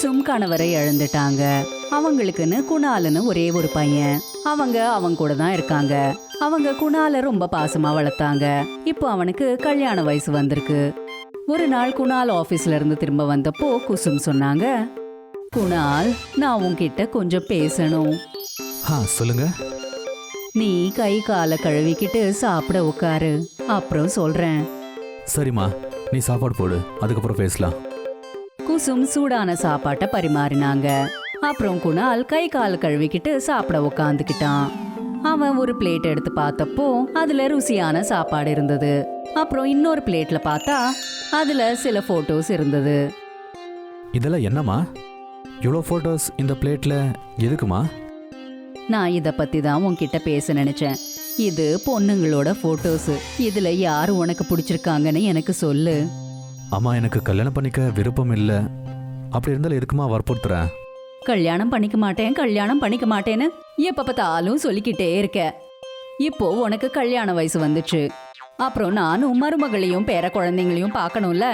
குசும் கணவரை இழந்துட்டாங்க. அவங்களுக்குன்னு குணாலுன்னு ஒரே ஒரு பையன். அவங்க அவங்க கூட தான் இருக்காங்க. அவங்க குணால ரொம்ப பாசமா வளர்த்தாங்க. இப்போ அவனுக்கு கல்யாண வயசு வந்திருக்கு. ஒரு நாள் குணால் ஆபீஸ்ல இருந்து திரும்ப வந்தப்போ குசும் சொன்னாங்க குணால் நான் உன்கிட்ட கொஞ்சம் பேசணும். ஆ சொல்லுங்க. நீ கை காலை கழுவிக்கிட்டு சாப்பிட உட்காரு. அப்புறம் சொல்றேன். சரிம்மா. நீ சாப்பாடு போடு. அதுக்கப்புறம் பேசலாம். குசும் சூடான சாப்பாட்டை பரிமாறினாங்க. அப்புறம் குணால் கை கால் கழுவிக்கிட்டு சாப்பிட உக்காந்துக்கிட்டான். அவன் ஒரு பிளேட் எடுத்து பார்த்தப்போ அதுல ருசியான சாப்பாடு இருந்தது. அப்புறம் இன்னொரு பிளேட்ல பார்த்தா அதுல சில போட்டோஸ் இருந்தது. இதெல்லாம் என்னம்மா? இவ்வளோ ஃபோட்டோஸ் இந்த பிளேட்டில் எதுக்குமா? நான் இத பத்தி தான் உன்கிட்ட பேச நினைச்சேன். இது பொண்ணுங்களோட போட்டோஸ் இதுல யாரு உனக்கு பிடிச்சிருக்காங்கன்னு எனக்கு சொல்லு. அம்மா எனக்கு கல்யாணம் பண்ணிக்க விருப்பம் இல்லை. அப்படி இருந்தாலும் எதுக்குமா வற்புறுத்துறேன் கல்யாணம் பண்ணிக்க மாட்டேன் கல்யாணம் பண்ணிக்க மாட்டேன்னு எப்ப பார்த்தாலும் சொல்லிக்கிட்டே இருக்க. இப்போ உனக்கு கல்யாண வயசு வந்துச்சு. அப்புறம் நானும் மருமகளையும் பேர குழந்தைங்களையும் பார்க்கணும்ல.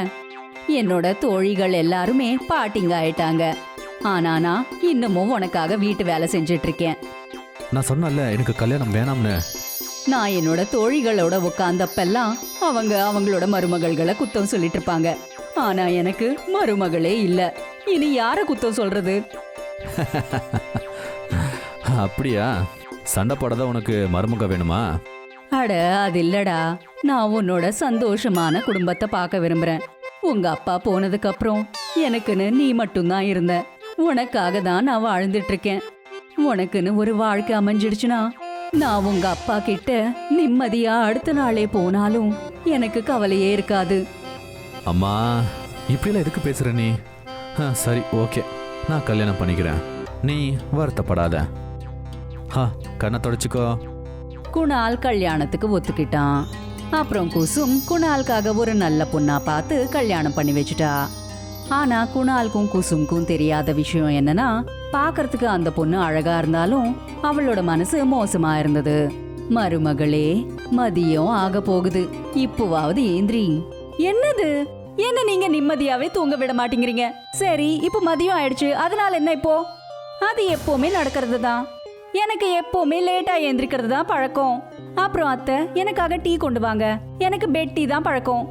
என்னோட தோழிகள் எல்லாருமே பாட்டிங்க ஆயிட்டாங்க. ஆனா நான் இன்னமும் உனக்காக வீட்டு வேலை செஞ்சுட்டு இருக்கேன். நான் சொன்னல எனக்கு கல்யாணம் வேணாம்னு. நான் என்னோட தோழிகளோட உட்காந்தப்பெல்லாம் அவங்க அவங்களோட மருமகள்களை குத்தம் சொல்லிட்டு இருப்பாங்க ஆனா எனக்கு மருமகளே இல்ல. இனி யார குத்தம் சொல்றது? அப்படியா? சண்டை போடாத உனக்கு மருமக வேணுமா? அட அது இல்லடா. நான் உன்னோட சந்தோஷமான குடும்பத்தை பார்க்க விரும்புறேன். உங்க அப்பா போனதுக்கு அப்புறம் எனக்குன்னு நீ மட்டும்தான் இருந்த. உனக்காக தான் நான் வாழ்ந்துட்டு இருக்கேன் உனக்குன்னு ஒரு வாழ்க்கை அமைஞ்சிடுச்சுன்னா நான் உங்க அப்பா கிட்ட நிம்மதியா அடுத்த நாளே போனாலும் எனக்கு கவலையே இருக்காது. அம்மா இப்படிலாம் எதுக்கு பேசுற நீ? ஆ, சரி ஓகே. நான் கல்யாணம் பண்ணிக்கிறேன். நீ வருத்தப்படாத. ஹா கண்ணை தொடச்சிக்கோ. குணால் கல்யாணத்துக்கு ஒத்துக்கிட்டான். அப்புறம் குசும் குணாலுக்காக ஒரு நல்ல பொண்ணா பார்த்து கல்யாணம் பண்ணி வச்சுட்டா. ஆனா குணாலுக்கும் குசும்க்கும் தெரியாத விஷயம் என்னன்னா பார்க்கறதுக்கு அந்த பொண்ணு அழகா இருந்தாலும் அவளோட மனசு மோசமா இருந்தது. மருமகளே மதியம் ஆக போகுது. இப்போவாவது ஏந்திரி. என்னது? என்ன நீங்க நிம்மதியாவே தூங்க விட மாட்டேங்கிறீங்க? சரி இப்போ மதியம் ஆயிடுச்சு. அதனால என்ன இப்போ? அது எப்பவுமே நடக்கிறது தான். எனக்கு எப்பவுமே லேட்டா எந்திரிக்கிறது தான் பழக்கம். அப்புறம் அத்தை எனக்காக டீ கொண்டு வாங்க. எனக்கு பெட் டீ தான் பழக்கம்.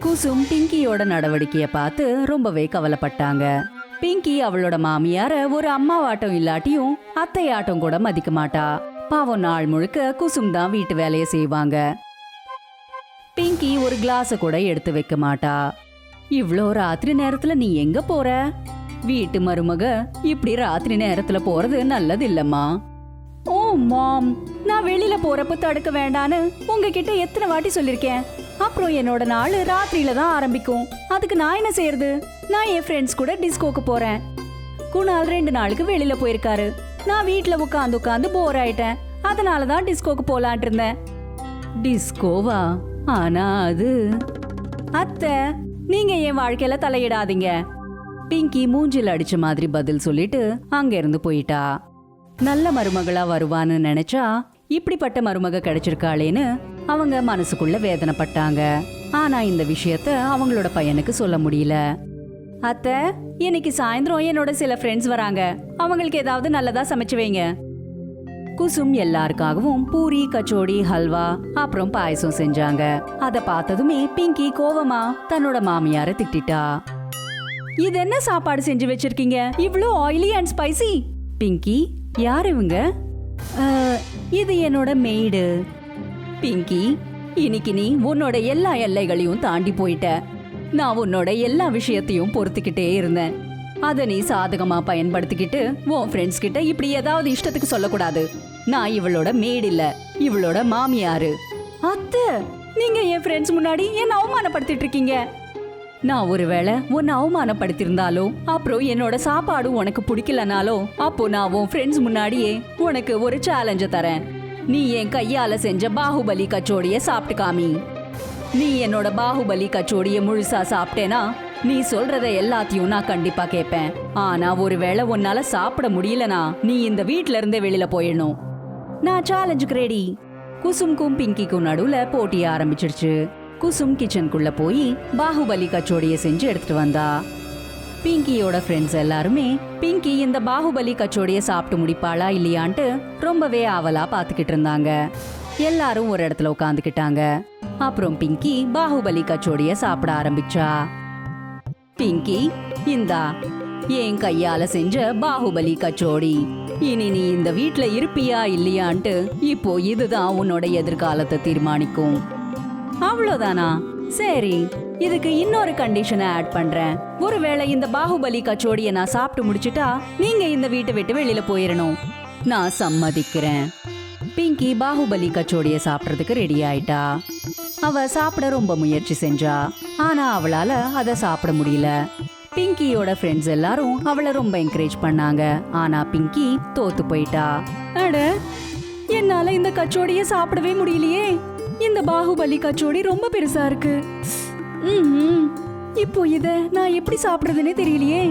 குசும் பிங்கியோட நடவடிக்கைய பார்த்து ரொம்பவே கவலைப்பட்டாங்க. பிங்கி அவளோட மாமியார ஒரு அம்மாவாட்டம் இல்லாட்டியும் அத்தையாட்டம் கூட மதிக்க மாட்டா. பாவம் நாள் முழுக்க குசும் தான் வீட்டு வேலையை செய்வாங்க. பிங்கி ஒரு கிளாஸ கூட எடுத்து வைக்க மாட்டா. இவ்வளோ ராத்திரி நேரத்துல நீ எங்க போற? வீட்டு மருமக இப்படி ராத்திரி நேரத்துல போறது நல்லது இல்லம்மா ஓ மாம் நான் வெளியில போறப்ப தடுக்க வேண்டான்னு உங்ககிட்ட எத்தனை வாட்டி சொல்லிருக்கேன். அப்புறம் என்னோட நாள் ராத்திரியில தான் ஆரம்பிக்கும். அதுக்கு நான் என்ன செய்யறது? நான் என் ஃப்ரெண்ட்ஸ் கூட டிஸ்கோக்கு போறேன். குணால் ரெண்டு நாளுக்கு வெளியில போயிருக்காரு. நான் வீட்டுல உட்காந்து உட்காந்து போர் ஆயிட்டேன். அதனால தான் டிஸ்கோக்கு போலான் இருந்தேன். டிஸ்கோவா ஆனா அது அத்தை நீங்க என் வாழ்க்கையில தலையிடாதீங்க. பிங்கி மூஞ்சில் அடிச்ச மாதிரி பதில் சொல்லிட்டு அங்க இருந்து போயிட்டா. நல்ல மருமகளா வருவான்னு நினைச்சா இப்படிப்பட்ட மருமக கிடைச்சிருக்காளேன்னு அவங்க மனசுக்குள்ள வேதனைப்பட்டாங்க. ஆனா இந்த விஷயத்த அவங்களோட பையனுக்கு சொல்ல முடியல. அத்தை இன்னைக்கு சாயந்தரம் என்னோட சில ஃப்ரெண்ட்ஸ் வராங்க. அவங்களுக்கு ஏதாவது நல்லதா சமைச்சு வைங்க. குசும் எல்லாருக்காகவும் பூரி கச்சோடி ஹல்வா அப்புறம் பாயசம் செஞ்சாங்க. அத பார்த்ததுமே பிங்கி கோவமா தன்னோட மாமியார திட்டிட்டா. இது என்ன சாப்பாடு செஞ்சு வச்சிருக்கீங்க? இவ்வளோ ஆயிலி அண்ட் ஸ்பைசி பிங்கி யார் இவங்க? இது என்னோட மெய்டு பிங்கி இன்னைக்கு நீ உன்னோட எல்லா எல்லைகளையும் தாண்டி போயிட்ட. நான் உன்னோட எல்லா விஷயத்தையும் பொறுத்துக்கிட்டே இருந்தேன். அதை நீ சாதகமா பயன்படுத்திக்கிட்டு உன் ஃப்ரெண்ட்ஸ் கிட்ட இப்படி ஏதாவது இஷ்டத்துக்கு சொல்லக்கூடாது. நான் இவளோட மேட் இல்ல இவளோட மாமியாரு. அத்தை நீங்க என் ஃப்ரெண்ட்ஸ் முன்னாடி என்ன அவமானப்படுத்திட்டு இருக்கீங்க? நான் ஒருவேளை உன்னை அவமானப்படுத்தியிருந்தாலோ அப்புறம் என்னோட சாப்பாடு உனக்கு பிடிக்கலனாலோ அப்போ நான் உன் ஃப்ரெண்ட்ஸ் முன்னாடியே உனக்கு ஒரு சேலஞ்ச தரேன். நீ என் கையால செஞ்ச பாகுபலி கச்சோடிய சாப்பிட்டு காமி. நீ என்னோட பாகுபலி கச்சோடிய முழுசா சாப்பிட்டேனா? நீ சொல்றத எல்லாத்தையும் நான் கண்டிப்பா கேட்பேன். ஆனா ஒருவேளை உன்னால சாப்பிட முடியலனா நீ இந்த வீட்ல இருந்தே வெளியில போயிடணும். நான் சேலஞ்சுக்கு ரெடி குசும்க்கும் பிங்கிக்கும் நடுவுல போட்டி ஆரம்பிச்சிடுச்சு. குசும் கிச்சனுக்குள்ள போய் பாகுபலி கச்சோடிய செஞ்சு எடுத்துட்டு வந்தா. பிங்கியோட ஃப்ரெண்ட்ஸ் எல்லாருமே பிங்கி இந்த பாகுபலி கச்சோடிய சாப்பிட்டு முடிப்பாளா இல்லையான்ட்டு ரொம்பவே ஆவலா பாத்துக்கிட்டு இருந்தாங்க. எல்லாரும் ஒரு இடத்துல உட்காந்துக்கிட்டாங்க அப்புறம் பிங்கி பாகுபலி கச்சோடிய சாப்பிட ஆரம்பிச்சா. பிங்கி இந்தா என் கையால செஞ்ச பாகுபலி கச்சோடி. இனி நீ இந்த வீட்ல இருப்பியா இல்லையான்ட்டு இப்போ இதுதான் உன்னோட எதிர்காலத்தை தீர்மானிக்கும். அவ்வளோதானா? சரி இதுக்கு இன்னொரு கண்டிஷனை ஆட் பண்றேன். ஒருவேளை இந்த பாகுபலி கச்சோடியை நான் சாப்பிட்டு முடிச்சிட்டா நீங்க இந்த வீட்டை விட்டு வெளியில போயிடணும் நான் சம்மதிக்கிறேன். பிங்கி பாகுபலி கச்சோடியை சாப்பிட்றதுக்கு ரெடி ஆயிட்டா. அவ சாப்பிட ரொம்ப முயற்சி செஞ்சா. ஆனா அவளால அதை சாப்பிட முடியல. பிங்கியோட ஃப்ரெண்ட்ஸ் எல்லாரும் அவளை ரொம்ப என்கரேஜ் பண்ணாங்க. ஆனா பிங்கி தோத்து போயிட்டா. அட என்னால இந்த கச்சோடிய சாப்பிடவே முடியலையே. இந்த பாகுபலி கச்சோடி ரொம்ப பெருசா இருக்கு. இப்போ இத நான் எப்படி சாப்பிடுறதுனே தெரியலையே.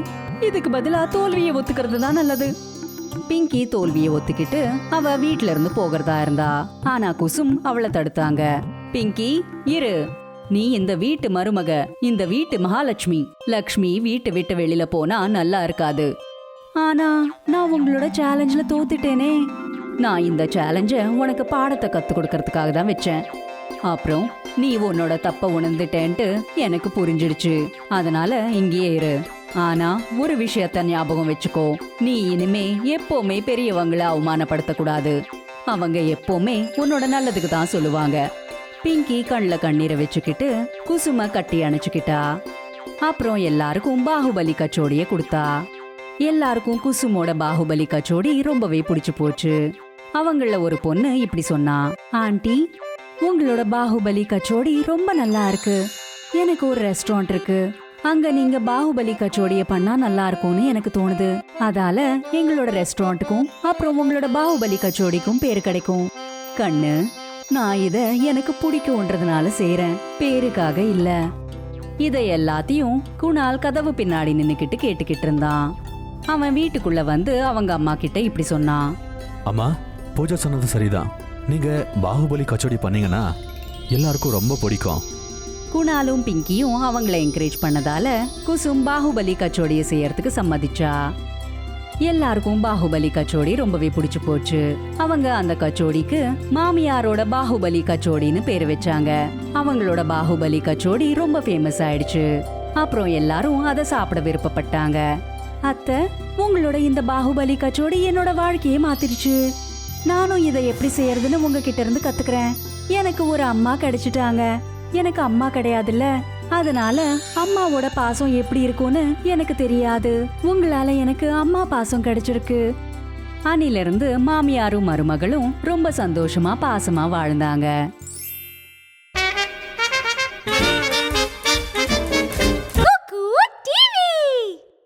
இதுக்கு பதிலா தோல்வியை ஒத்துக்கிறது தான் நல்லது. பிங்கி தோல்வியை ஒத்துக்கிட்டு அவ வீட்ல இருந்து போகிறதா இருந்தா. ஆனா குசும் அவளை தடுத்தாங்க. பிங்கி இரு. நீ இந்த வீட்டு மருமக இந்த வீட்டு மகாலட்சுமி. லக்ஷ்மி வீட்டு விட்டு வெளியில போனா நல்லா இருக்காது. ஆனா நான் உங்களோட சேலஞ்சில் தோத்துட்டேனே. நான் இந்த சேலஞ்ச உனக்கு பாடத்தை கத்து கொடுக்கறதுக்காக தான் வச்சேன். அப்புறம் நீ உன்னோட தப்ப உணர்ந்துட்டேன்ட்டு எனக்கு புரிஞ்சிடுச்சு. அதனால இங்கேயே இரு. ஆனா ஒரு விஷயத்த ஞாபகம் வச்சுக்கோ. நீ இனிமே எப்பவுமே பெரியவங்கள அவமானப்படுத்தக்கூடாது. அவங்க எப்பவுமே உன்னோட நல்லதுக்கு தான் சொல்லுவாங்க. பிங்கி கண்ல கண்ணீரை வச்சுக்கிட்டு குசும கட்டி அணைச்சுக்கிட்டா. அப்புறம் எல்லாருக்கும் பாகுபலி கச்சோடிய கொடுத்தா. எல்லாருக்கும் குசுமோட பாகுபலி கச்சோடி ரொம்பவே பிடிச்சு போச்சு. அவங்கள ஒரு பொண்ணு இப்படி சொன்னா ஆண்டி உங்களோட பாகுபலி கச்சோடி ரொம்ப நல்லா இருக்கு. எனக்கு ஒரு ரெஸ்டாரண்ட் இருக்கு. அங்க நீங்க பாகுபலி கச்சோடிய பண்ணா நல்லா இருக்கும்னு எனக்கு தோணுது. அதால எங்களோட ரெஸ்டாரண்ட்டுக்கும் அப்புறம் உங்களோட பாகுபலி கச்சோடிக்கும் பேர் கிடைக்கும். கண்ணு நான் இத எனக்கு பிடிக்கும்ன்றதுனால செய்றேன். பேருக்காக இல்ல. இத எல்லாத்தையும் குணால் கதவு பின்னாடி நின்னுக்கிட்டு கேட்டுக்கிட்டு இருந்தான். அவன் வீட்டுக்குள்ள வந்து அவங்க அம்மா கிட்ட இப்படி சொன்னான். அம்மா பூஜா சொன்னது சரிதான். நீங்க பாகுபலி கச்சோடி பண்ணீங்கன்னா எல்லாருக்கும் ரொம்ப பிடிக்கும். குணாலும் பிங்கியும் அவங்கள என்கரேஜ் பண்ணதால குசும் பாகுபலி கச்சோடியை செய்யறதுக்கு சம்மதிச்சா. எல்லாருக்கும் பாகுபலி கச்சோடி ரொம்பவே பிடிச்சு போச்சு. அவங்க அந்த கச்சோடிக்கு மாமியாரோட பாகுபலி கச்சோடின்னு பேர் வச்சாங்க. அவங்களோட பாகுபலி கச்சோடி ரொம்ப ஃபேமஸ் ஆயிடுச்சு. அப்புறம் எல்லாரும் அதை சாப்பிட விருப்பப்பட்டாங்க. அத்தை உங்களோட இந்த பாகுபலி கச்சோடி என்னோட வாழ்க்கையே மாத்திருச்சு நானும் இதை எப்படி செய்யறதுன்னு உங்ககிட்ட இருந்து கத்துக்கிறேன். எனக்கு ஒரு அம்மா கிடைச்சிட்டாங்க. எனக்கு அம்மா கிடையாதுல்ல. அதனால அம்மாவோட பாசம் எப்படி இருக்கும்னு எனக்கு தெரியாது. உங்களால எனக்கு அம்மா பாசம் கிடைச்சிருக்கு. அன்னிலிருந்து மாமியாரும் மருமகளும் ரொம்ப சந்தோஷமா பாசமா வாழ்ந்தாங்க.